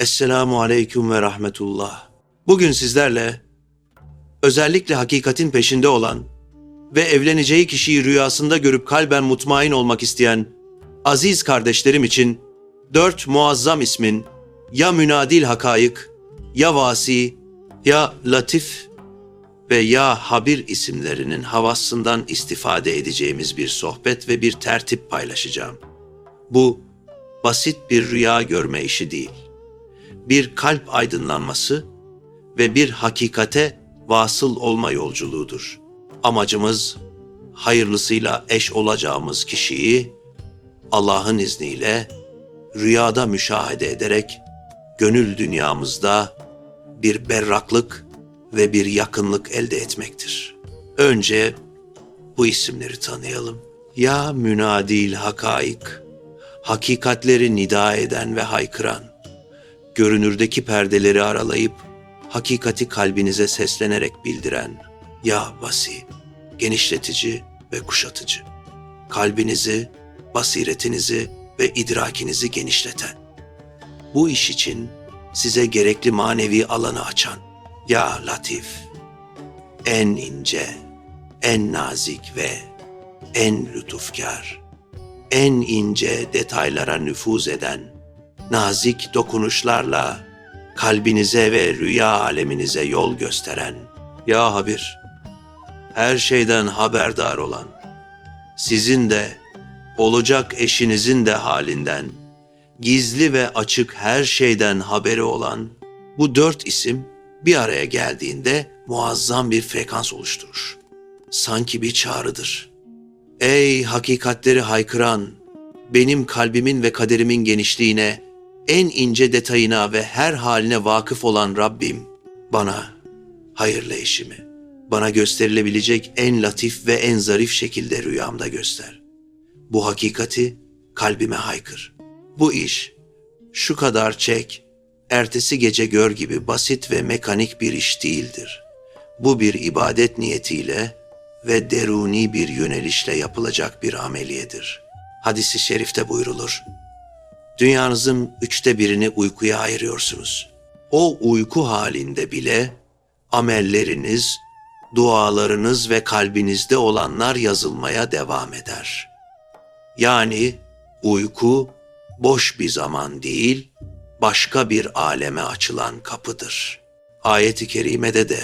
Esselamu aleyküm ve rahmetullah. Bugün sizlerle özellikle hakikatin peşinde olan ve evleneceği kişiyi rüyasında görüp kalben mutmain olmak isteyen aziz kardeşlerim için dört muazzam ismin ya münadil hakayık, ya vasi, ya latif ve ya habir isimlerinin havasından istifade edeceğimiz bir sohbet ve bir tertip paylaşacağım. Bu basit bir rüya görme işi değil. Bir kalp aydınlanması ve bir hakikate vasıl olma yolculuğudur. Amacımız hayırlısıyla eş olacağımız kişiyi Allah'ın izniyle rüyada müşahede ederek gönül dünyamızda bir berraklık ve bir yakınlık elde etmektir. Önce bu isimleri tanıyalım. Ya münadil hakaik, hakikatleri nida eden ve haykıran, görünürdeki perdeleri aralayıp hakikati kalbinize seslenerek bildiren, ya vasi, genişletici ve kuşatıcı, kalbinizi, basiretinizi ve idrakinizi genişleten, bu iş için size gerekli manevi alanı açan, ya latif, en ince, en nazik ve en lütufkar, en ince detaylara nüfuz eden, nazik dokunuşlarla kalbinize ve rüya aleminize yol gösteren, ya habir, her şeyden haberdar olan, sizin de olacak eşinizin de halinden, gizli ve açık her şeyden haberi olan bu dört isim bir araya geldiğinde muazzam bir frekans oluşturur. Sanki bir çağrıdır. Ey hakikatleri haykıran, benim kalbimin ve kaderimin genişliğine, en ince detayına ve her haline vakıf olan Rabbim, bana hayırlı eşimi, bana gösterilebilecek en latif ve en zarif şekilde rüyamda göster. Bu hakikati kalbime haykır. Bu iş şu kadar çek, ertesi gece gör gibi basit ve mekanik bir iş değildir. Bu bir ibadet niyetiyle ve deruni bir yönelişle yapılacak bir ameliyedir. Hadisi şerifte buyrulur. Dünyanızın üçte birini uykuya ayırıyorsunuz. O uyku halinde bile amelleriniz, dualarınız ve kalbinizde olanlar yazılmaya devam eder. Yani uyku boş bir zaman değil, başka bir aleme açılan kapıdır. Ayet-i kerimede de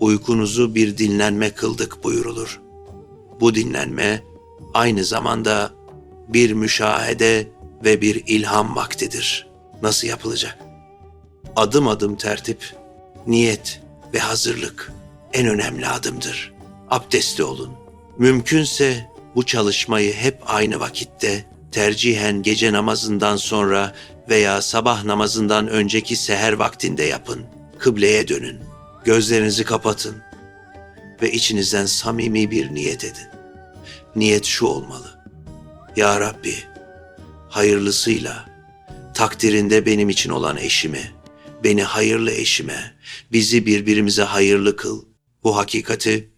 uykunuzu bir dinlenme kıldık buyurulur. Bu dinlenme aynı zamanda bir müşahede ve bir ilham vaktidir. Nasıl yapılacak? Adım adım tertip, niyet ve hazırlık en önemli adımdır. Abdestli olun. Mümkünse bu çalışmayı hep aynı vakitte, tercihen gece namazından sonra veya sabah namazından önceki seher vaktinde yapın. Kıbleye dönün. Gözlerinizi kapatın ve içinizden samimi bir niyet edin. Niyet şu olmalı. Ya Rabbi, hayırlısıyla, takdirinde benim için olan eşimi, beni hayırlı eşime, bizi birbirimize hayırlı kıl. Bu hakikati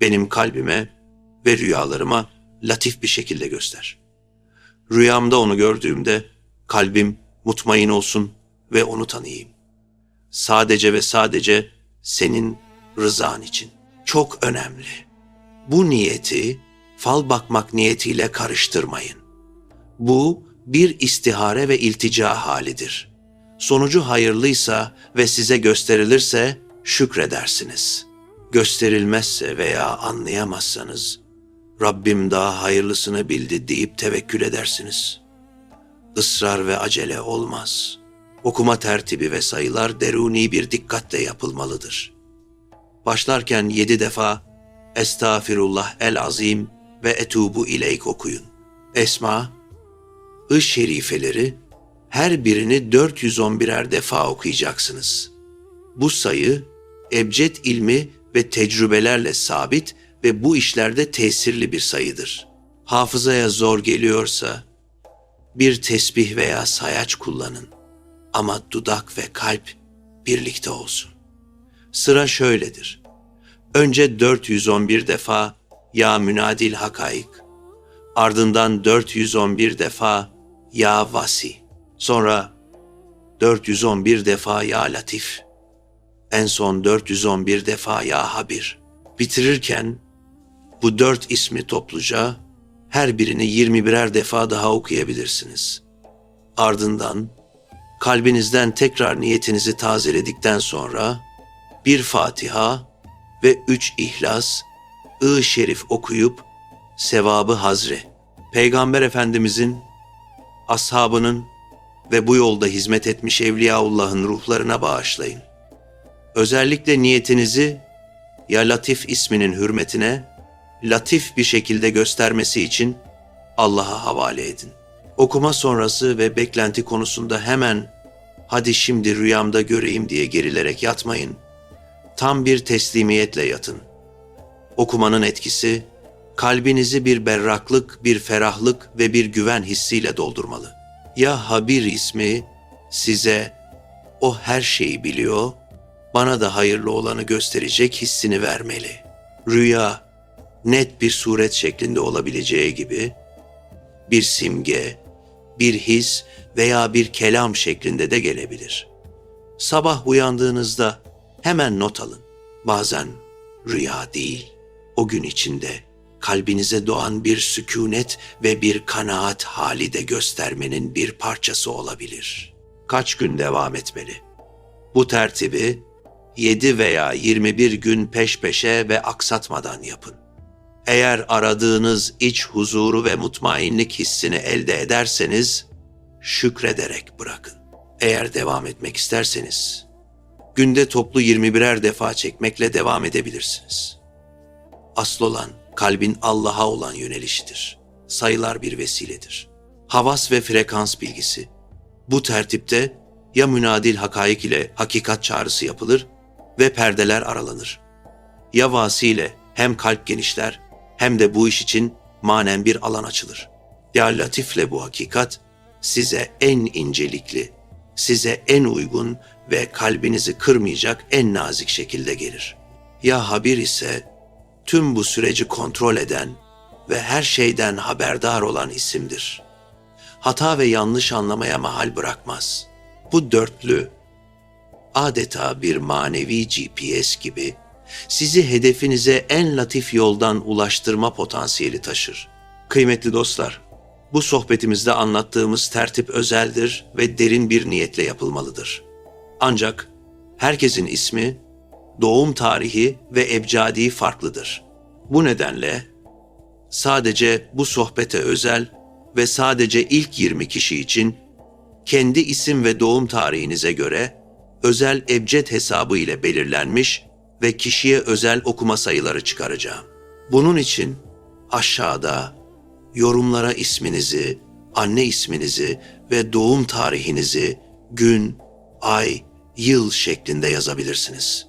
benim kalbime ve rüyalarıma latif bir şekilde göster. Rüyamda onu gördüğümde kalbim mutmain olsun ve onu tanıyayım. Sadece ve sadece senin rızan için. Çok önemli. Bu niyeti fal bakmak niyetiyle karıştırmayın. Bu bir istihare ve iltica halidir. Sonucu hayırlıysa ve size gösterilirse şükredersiniz. Gösterilmezse veya anlayamazsanız Rabbim daha hayırlısını bildi deyip tevekkül edersiniz. Israr ve acele olmaz. Okuma tertibi ve sayılar deruni bir dikkatle yapılmalıdır. Başlarken yedi defa Estağfirullah el azim ve etubu ileyk okuyun. Esma, ı şerifeleri her birini 411'er defa okuyacaksınız. Bu sayı ebced ilmi ve tecrübelerle sabit ve bu işlerde tesirli bir sayıdır. Hafızaya zor geliyorsa bir tesbih veya sayaç kullanın ama dudak ve kalp birlikte olsun. Sıra şöyledir. Önce 411 defa ya münadil hakaik, ardından 411 defa ya vasi, sonra 411 defa ya Latif. En son 411 defa ya Habir. Bitirirken bu dört ismi topluca her birini 21'er defa daha okuyabilirsiniz. Ardından kalbinizden tekrar niyetinizi tazeledikten sonra bir Fatiha ve üç İhlas, I Şerif okuyup sevabı hazre. Peygamber Efendimizin, ashabının ve bu yolda hizmet etmiş Evliyaullah'ın ruhlarına bağışlayın. Özellikle niyetinizi ya Latif isminin hürmetine latif bir şekilde göstermesi için Allah'a havale edin. Okuma sonrası ve beklenti konusunda hemen hadi şimdi rüyamda göreyim diye gerilerek yatmayın. Tam bir teslimiyetle yatın. Okumanın etkisi kalbinizi bir berraklık, bir ferahlık ve bir güven hissiyle doldurmalı. Ya Habir ismi size o her şeyi biliyor, bana da hayırlı olanı gösterecek hissini vermeli. Rüya net bir suret şeklinde olabileceği gibi bir simge, bir his veya bir kelam şeklinde de gelebilir. Sabah uyandığınızda hemen not alın. Bazen rüya değil, o gün içinde kalbinize doğan bir sükunet ve bir kanaat hali de göstermenin bir parçası olabilir. Kaç gün devam etmeli? Bu tertibi 7 veya 21 gün peş peşe ve aksatmadan yapın. Eğer aradığınız iç huzuru ve mutmainlik hissini elde ederseniz şükrederek bırakın. Eğer devam etmek isterseniz günde toplu 21'er defa çekmekle devam edebilirsiniz. Asıl olan kalbin Allah'a olan yönelişidir. Sayılar bir vesiledir. Havas ve frekans bilgisi. Bu tertipte ya münadil hakaik ile hakikat çağrısı yapılır ve perdeler aralanır. Ya vasiyle hem kalp genişler hem de bu iş için manen bir alan açılır. Ya latifle bu hakikat size en incelikli, size en uygun ve kalbinizi kırmayacak en nazik şekilde gelir. Ya habir ise tüm bu süreci kontrol eden ve her şeyden haberdar olan isimdir. Hata ve yanlış anlamaya mahal bırakmaz. Bu dörtlü adeta bir manevi GPS gibi sizi hedefinize en latif yoldan ulaştırma potansiyeli taşır. Kıymetli dostlar, bu sohbetimizde anlattığımız tertip özeldir ve derin bir niyetle yapılmalıdır. Ancak herkesin ismi, doğum tarihi ve ebcadi farklıdır. Bu nedenle sadece bu sohbete özel ve sadece ilk 20 kişi için kendi isim ve doğum tarihinize göre özel ebced hesabı ile belirlenmiş ve kişiye özel okuma sayıları çıkaracağım. Bunun için aşağıda yorumlara isminizi, anne isminizi ve doğum tarihinizi gün, ay, yıl şeklinde yazabilirsiniz.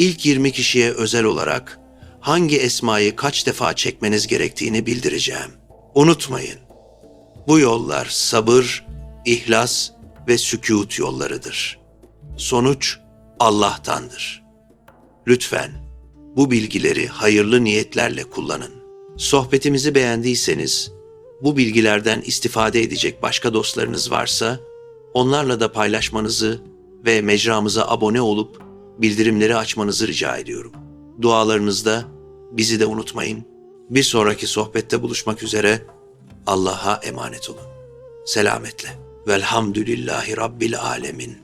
İlk 20 kişiye özel olarak hangi esmayı kaç defa çekmeniz gerektiğini bildireceğim. Unutmayın. Bu yollar sabır, ihlas ve sükût yollarıdır. Sonuç Allah'tandır. Lütfen bu bilgileri hayırlı niyetlerle kullanın. Sohbetimizi beğendiyseniz, bu bilgilerden istifade edecek başka dostlarınız varsa, onlarla da paylaşmanızı ve mecramıza abone olup bildirimleri açmanızı rica ediyorum. Dualarınızda bizi de unutmayın. Bir sonraki sohbette buluşmak üzere Allah'a emanet olun. Selametle. Velhamdülillahi Rabbil Alemin.